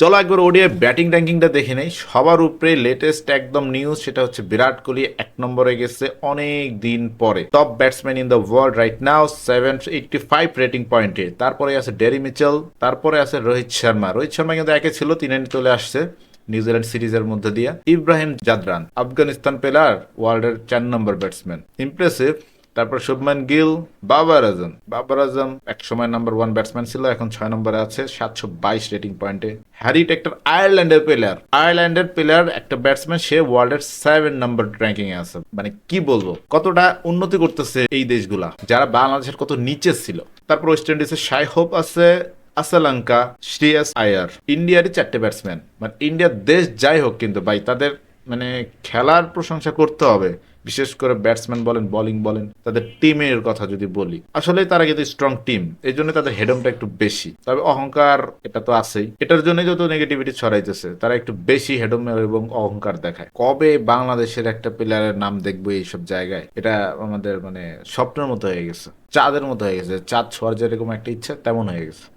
চলো একবার ODI batting র্যাঙ্কিংটা দেখে নেই। সবার উপরে লেটেস্ট একদম নিউজ সেটা হচ্ছে বিরাট কোহলি এক নম্বরে গেছে অনেক দিন পরে। Top batsman in the world right now seven eighty five rating পয়েন্টে তারপরে আছে ডেরি মিচেল, তারপরে আছে রোহিত শর্মা। রোহিত শর্মা কিন্তু একে ছিল, তিনে চলে আসছে নিউজিল্যান্ড সিরিজের মধ্যে দিয়ে। ইব্রাহিম জাদরান আফগানিস্তান প্লেয়ার ওয়ার্ল্ডের চার নম্বর ব্যাটসম্যান ইমপ্রেসিভ তারপর শুভমান গিল, বাবার আজম বাবার আজম এক সময় নাম্বার ওয়ান ব্যাটসম্যান ছিল, এখন ছয় নম্বরে আছে, সাতশো বাইশ রেটিং পয়েন্টে হ্যারি টেক্টর, আয়ারল্যান্ডের প্লেয়ার আয়ারল্যান্ডের প্লেয়ার একটা ব্যাটসম্যান সে ওয়ার্ল্ডের সেভেন নম্বর র্যাঙ্কিং এ আছে। মানে কি বলব? কতটা উন্নতি করতেছে এই দেশগুলা, যারা বাংলাদেশের কত নিচে ছিল। তারপর ওয়েস্ট ইন্ডিজের সাই হোপ আছে, আসালঙ্কা, শ্রেয়াস আয়ার। ইন্ডিয়ারই চারটে ব্যাটসম্যান মানে ইন্ডিয়ার দেশ যাই হোক কিন্তু ভাই, তাদের মানে খেলার প্রশংসা করতে হবে। বিশেষ করে ব্যাটসম্যান বলেন, বোলিং বলেন, তাদের টিমের কথা যদি বলি। আসলে তারা কিন্তু স্ট্রং টিম এই জন্য তাদের হেডমটা একটু বেশি। তবে অহংকার, এটা তো আছেই। এটার জন্য যত নেগেটিভিটি ছড়াইতেছে, তারা একটু বেশি হেডম এবং অহংকার দেখায়। কবে বাংলাদেশের একটা প্লেয়ারের নাম দেখব এইসব জায়গায়? এটা আমাদের মানে স্বপ্নের মতো হয়ে গেছে। চাঁদের মতো হয়ে গেছে। চাঁদ ছোঁয়ার যেরকম একটা ইচ্ছা, তেমন হয়ে গেছে।